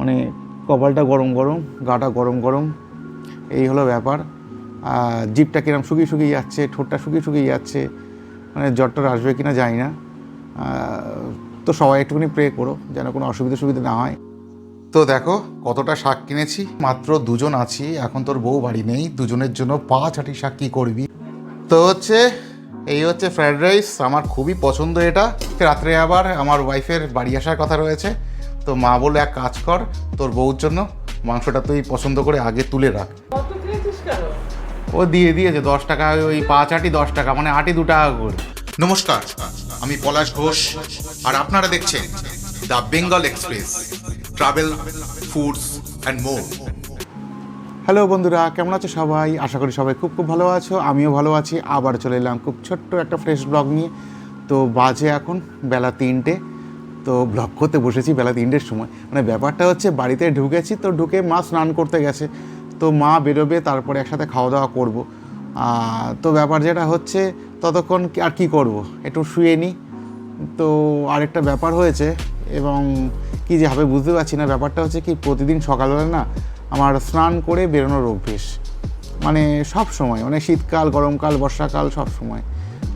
মানে কপালটা গরম গরম, গাটা গরম গরম, এই হলো ব্যাপার। জিপটা কিরম শুকিয়ে শুকিয়ে যাচ্ছে, ঠোঁটটা শুকিয়ে শুকিয়ে যাচ্ছে মানে জ্বরটা আসবে কিনা জানি না। তো সবাই একটুখানি প্রে করো, যেন কোনো অসুবিধা সুবিধা না হয়। তো দেখো, কতটা শাক কিনেছি। মাত্র দুজন আছি, এখন তোর বউ বাড়ি নেই, দুজনের জন্য পাঁচ আটি শাক কী করবি? তো হচ্ছে, এই হচ্ছে ফ্রায়েড রাইস আমার খুবই পছন্দ এটা। রাত্রে আবার আমার ওয়াইফের বাড়ি আসার কথা রয়েছে। তো মা বলল এক কাজ কর তোর বউর জন্য মাংসটা তুই পছন্দ করে আগে তুলে রাখ। ও দিয়ে দিয়েছে দশ টাকা ওই পাঁচ আটি দশ টাকা মানে আটি দু টাকা করে। নমস্কার আমি পলাশ ঘোষ আর আপনারা দেখছেন the Bengal express travel foods and more. Hello বন্ধুরা কেমন আছো সবাই? আশা করি সবাই খুব খুব ভালো আছো আমিও ভালো আছি। আবার চলে এলাম খুব ছোট্ট একটা ফ্রেশ ব্লগ নিয়ে। তো বাজে এখন বেলা তিনটে। তো ব্লগ করতে বসেছি বেলা তিনটের সময়। মানে ব্যাপারটা হচ্ছে বাড়িতে ঢুকেছি তো ঢুকে মা স্নান করতে গেছে। তো মা বেরোবে, তারপরে একসাথে খাওয়া দাওয়া করব তো ব্যাপার যেটা হচ্ছে ততক্ষণ আর কি করব? একটু শুয়ে নিই তো আরেকটা ব্যাপার হয়েছে এবং কি যে হবে বুঝতে পারছি না। ব্যাপারটা হচ্ছে কি, প্রতিদিন সকালবেলা না আমার স্নান করে বেরোনোর অভ্যেস। মানে সব সময় মানে শীতকাল, গরমকাল, বর্ষাকাল সব সময়।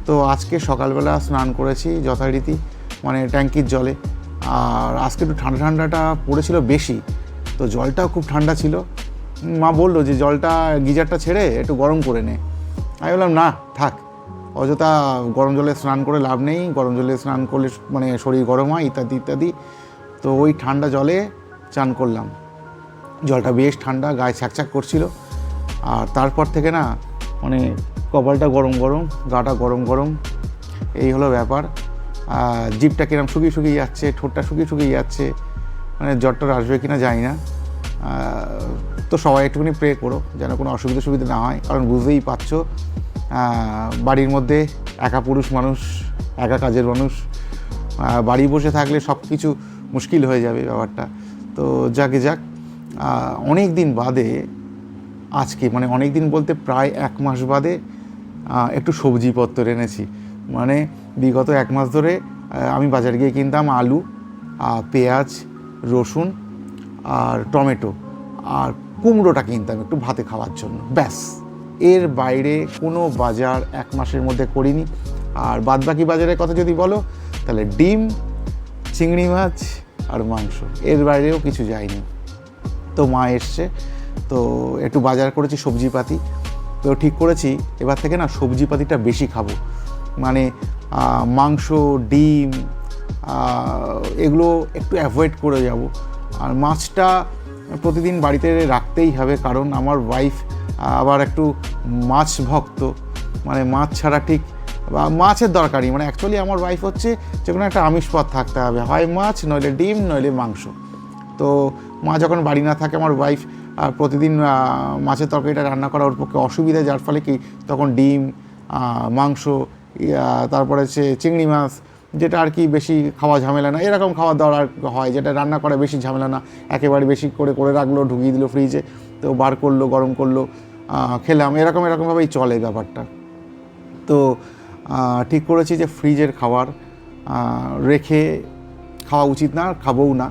তো আজকে সকালবেলা স্নান করেছি যথারীতি। মানে ট্যাঙ্কির জলে। আর আজকে একটু ঠান্ডা ঠান্ডাটা পড়েছিল বেশি, তো জলটাও খুব ঠান্ডা ছিল। মা বলল যে, জলটা গিজারটা ছেড়ে একটু গরম করে নে। আমি বললাম, না, থাক। অযথা গরম জলে স্নান করে লাভ নেই। গরম জলে স্নান করলে মানে শরীর গরম হয়, ইত্যাদি ইত্যাদি। তো ওই ঠান্ডা জলে চান করলাম। জলটা বেশ ঠান্ডা, গায়ে ছ্যাকছ্যাক করছিল। আর তারপর থেকে না মানে কপালটা গরম গরম, গাটা গরম গরম। এই হলো ব্যাপার। জিপটা কিরম শুকিয়ে শুকিয়ে যাচ্ছে, ঠোঁটটা শুকিয়ে শুকিয়ে যাচ্ছে মানে জ্বরটা আসবে কিনা জানি না। তো সবাই একটুখানি প্রে করো, যেন কোনো অসুবিধা সুবিধা না হয়। কারণ বুঝতেই পারছ বাড়ির মধ্যে একা পুরুষ মানুষ, একা কাজের মানুষ বাড়ি বসে থাকলে সব কিছু মুশকিল হয়ে যাবে ব্যাপারটা। তো যাকে যাক অনেক দিন বাদে, আজকে মানে অনেক দিন বলতে প্রায় এক মাস বাদে একটু সবজিপত্র এনেছি। মানে বিগত এক মাস ধরে আমি বাজারে গিয়ে কিনতাম আলু পেঁয়াজ, রসুন আর টমেটো আর কুমড়োটা কিনতাম একটু ভাতে খাওয়ার জন্য। ব্যাস। এর বাইরে কোনো বাজার এক মাসের মধ্যে করিনি। আর বাদবাকি বাজারের কথা যদি বলো, তাহলে ডিম, চিংড়ি মাছ আর মাংস। এর বাইরেও কিছু যায়নি। তো মা এসছে। তো একটু বাজার করেছি সবজিপাতি। তো ঠিক করেছি, এবার থেকে না সবজিপাতিটা বেশি খাব। মানে মাংস, ডিম এগুলো একটু অ্যাভয়েড করে যাব। আর মাছটা প্রতিদিন বাড়িতে রাখতেই হবে, কারণ আমার ওয়াইফ আবার একটু মাছ ভক্ত। মানে মাছ ছাড়া ঠিক, বা মাছের দরকারই। মানে অ্যাকচুয়ালি আমার ওয়াইফ হচ্ছে যে কোনো একটা আমিষ পদ থাকতে হবে। হয় মাছ, নইলে ডিম, নইলে মাংস। তো মা যখন বাড়ি না থাকে, আমার ওয়াইফ প্রতিদিন মাছের তরকারিটা রান্না করা ওর পক্ষে অসুবিধা, যার ফলে কি? তখন ডিম মাংস তারপরে হচ্ছে চিংড়ি মাছ, যেটা আর কি বেশি খাওয়া ঝামেলা না। এরকম খাবার দাওয়ার হয়, যেটা রান্না করা বেশি ঝামেলা না। একেবারে বেশি করে করে রাখল, ঢুকিয়ে দিল ফ্রিজে তো বার করল, গরম করল খেলাম। এরকম, এরকমভাবেই চলে ব্যাপারটা। তো ঠিক করেছি যে ফ্রিজের খাবার রেখে খাওয়া উচিত না, আর খাবও না।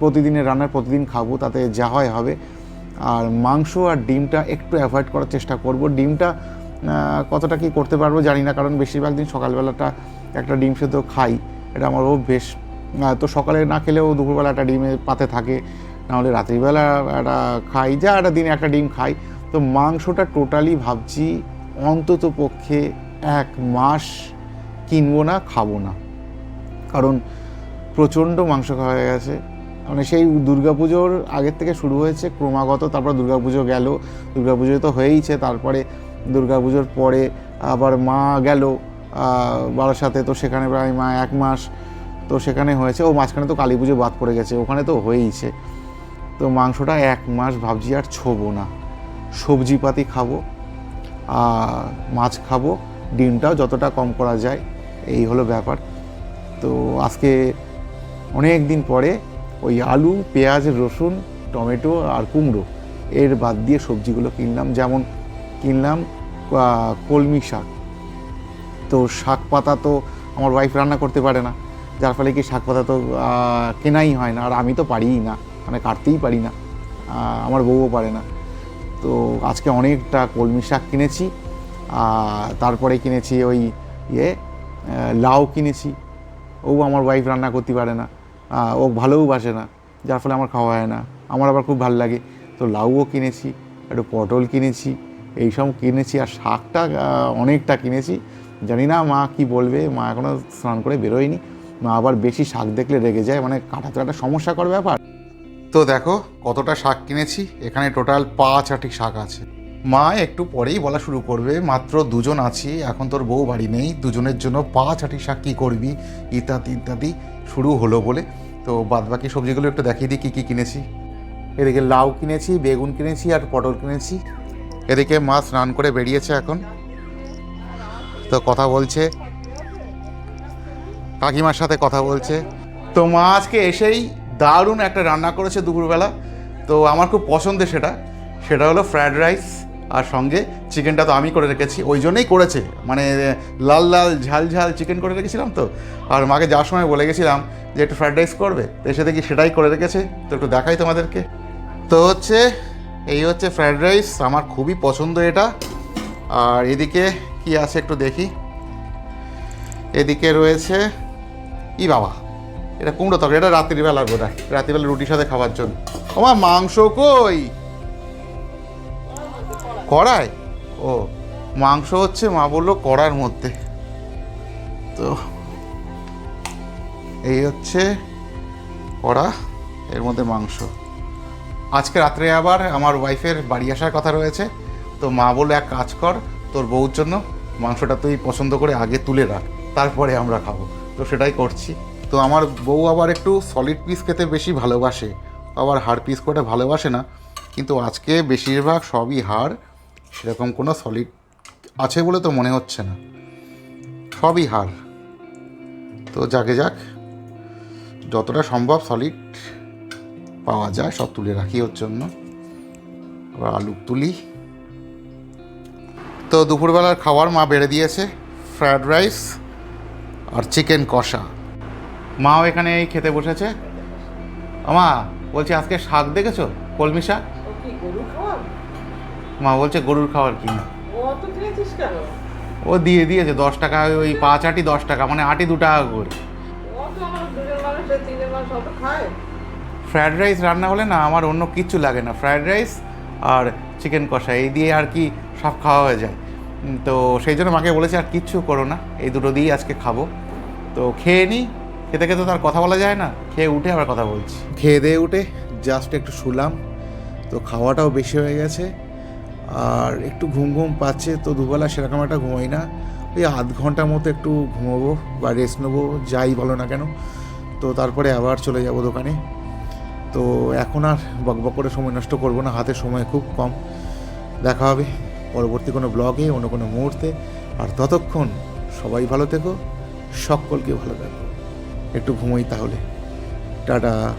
প্রতিদিনের রান্নার প্রতিদিন খাব, তাতে যা হয় হবে। আর মাংস আর ডিমটা একটু অ্যাভয়েড করার চেষ্টা করব। ডিমটা কতটা কি করতে পারব জানি না, কারণ বেশিরভাগ দিন সকালবেলাটা একটা ডিম সেদ্ধ খাই। এটা আমার অভ্যেস। তো সকালে না খেলেও দুপুরবেলা একটা ডিমে পাতে থাকে, নাহলে রাত্রিবেলা একটা খাই, যা একটা দিনে একটা ডিম খাই। তো মাংসটা টোটালি ভাবছি অন্তত পক্ষে এক মাস কিনবো না, খাব না। কারণ প্রচণ্ড মাংস খাওয়া হয়ে গেছে। মানে সেই দুর্গাপুজোর আগের থেকে শুরু হয়েছে, ক্রমাগত তারপর দুর্গাপুজো গেল। দুর্গাপুজো তো হয়েইছে, তারপরে দুর্গাপুজোর পরে আবার মা গেল সাথে, তো সেখানে প্রায় মা এক মাস, তো সেখানে হয়েছে। ও মাঝখানে তো কালী পুজো বাদ পড়ে গেছে, ওখানে তো হয়েইছে। তো মাংসটা এক মাস ভাবছি আর ছোবো না। সবজিপাতি খাব, আর মাছ খাব, ডিমটাও যতটা কম করা যায়, এই হলো ব্যাপার। তো আজকে অনেক দিন পরে ওই আলু, পেঁয়াজ, রসুন, টমেটো আর কুমড়ো, এর বাদ দিয়ে সবজিগুলো কিনলাম। যেমন কিনলাম কলমি শাক। তো শাক পাতা তো আমার ওয়াইফ রান্না করতে পারে না, যার ফলে কি শাক পাতা তো কেনাই হয় না। আর আমি তো পারিই না মানে কাটতেই পারি না আমার বউও পারে না। তো আজকে অনেকটা কলমি শাক কিনেছি তারপরে কিনেছি ওই ইয়ে লাউ কিনেছি। ও আমার ওয়াইফ রান্না করতে পারে না ও ভালোও বাসে না, যার ফলে আমার খাওয়া হয় না। আমার আবার খুব ভালো লাগে। তো লাউও কিনেছি, একটু পটল কিনেছি এইসব কিনেছি আর শাকটা অনেকটা কিনেছি। জানি না, মা কি বলবে, মা এখনও স্নান করে বেরোয়নি। মা আবার বেশি শাক দেখলে রেগে যায় মানে কাটাতে একটা সমস্যা কর ব্যাপার। তো দেখো, কতটা শাক কিনেছি, এখানে টোটাল পাঁচ আটি শাক আছে। মা একটু পরেই বলা শুরু করবে, মাত্র দুজন আছি, এখন তোর বউ বাড়ি নেই, দুজনের জন্য পাঁচ আটি শাক কী করবি, ইত্যাদি ইত্যাদি শুরু হলো বলে। তো বাদ বাকি সবজিগুলো একটু দেখিয়ে দিই, কী কী কিনেছি। এদিকে লাউ কিনেছি, বেগুন কিনেছি, আর পটল কিনেছি। এদিকে মা স্নান করে বেরিয়েছে এখন। তো কথা বলছে। কাকিমার সাথে কথা বলছে। তো মা আজকে এসেই দারুণ একটা রান্না করেছে দুপুরবেলা। তো আমার খুব পছন্দের সেটা। সেটা হলো ফ্রায়েড রাইস আর সঙ্গে চিকেনটা তো আমি করে রেখেছি। ওই জন্যই করেছে। মানে লাল লাল ঝাল ঝাল চিকেন করে রেখেছিলাম তো। আর মাকে যাওয়ার সময় বলে গেছিলাম যে, একটু ফ্রায়েড রাইস করবে? তো এসে দেখি সেটাই করে রেখেছে। তো একটু দেখাই তোমাদেরকে। তো হচ্ছে এই হচ্ছে ফ্রায়েড রাইস আমার খুবই পছন্দ এটা। আর এদিকে কি আছে একটু দেখি। এদিকে রয়েছে, ই বাবা, এটা কুমড়ো তরকারি, এটা রাত্রিবেলা হয় রাত্রিবেলা রুটির সাথে খাবার জন্য। আমার মাংস কই? কড়াই? ও, মাংস হচ্ছে মা বলল কড়ার মধ্যে। তো এই হচ্ছে কড়া, এর মধ্যে মাংস। আজকে রাত্রে আবার আমার ওয়াইফের বাড়ি আসার কথা রয়েছে। তো মা বলল, এক কাজ কর, তোর বউর জন্য মাংসটা তুই পছন্দ করে আগে তুলে রাখ, তারপরে আমরা খাব। তো সেটাই করছি। তো আমার বউ আবার একটু সলিড পিস খেতে বেশি ভালোবাসে। আবার হাড় পিস করে ভালোবাসে না। কিন্তু আজকে বেশিরভাগ সবই হাড়, সেরকম কোনো সলিড আছে বলে তো মনে হচ্ছে না। সবই হাড়। তো যাকে যাক, যতটা সম্ভব সলিড পাওয়া যায় সব তুলে রাখি ওর জন্য। আবার আলু তুলি। তো দুপুরবেলার খাবার মা বেড়ে দিয়েছে ফ্রায়েড রাইস আর চিকেন কষা। মাও এখানে এই খেতে বসেছে। মা বলছি আজকে শাক দেখেছ? কলমি শাক? মা বলছে গরুর খাবার কেন। ও দিয়ে দিয়েছে দশ টাকা ওই পাঁচ আটি দশ টাকা মানে আটি দু টাকা করে। ফ্রায়েড রাইস রান্না হলে না আমার অন্য কিচ্ছু লাগে না। ফ্রায়েড রাইস আর চিকেন কষা, এই দিয়ে আর কি সব খাওয়া হয়ে যায়। তো সেই জন্য মাকে বলেছি আর কিচ্ছু করো না, এই দুটো দিয়েই আজকে খাব। তো খেয়ে নিই খেতে খেতে তো আর কথা বলা যায় না, খেয়ে উঠে আবার কথা বলছি। খেয়ে দিয়ে উঠে জাস্ট একটু শুলাম, তো খাওয়াটাও বেশি হয়ে গেছে। আর একটু ঘুম ঘুম পাচ্ছে, তো দুবেলা সেরকম একটা ঘুমোই না। ওই আধ ঘণ্টার মতো একটু ঘুমোবো বা রেস্ট নেব, যাই বলো না কেন। তো তারপরে আবার চলে যাব দোকানে। তো এখন আর বকবক করে সময় নষ্ট করব না, হাতে সময় খুব কম। দেখা হবে পরবর্তী কোনো ব্লগে, অন্য কোনো মুহূর্তে। আর ততক্ষণ সবাই ভালো থেকো, সকলকে ভালো থাকো। একটু ঘুমোই তাহলে। টাটা।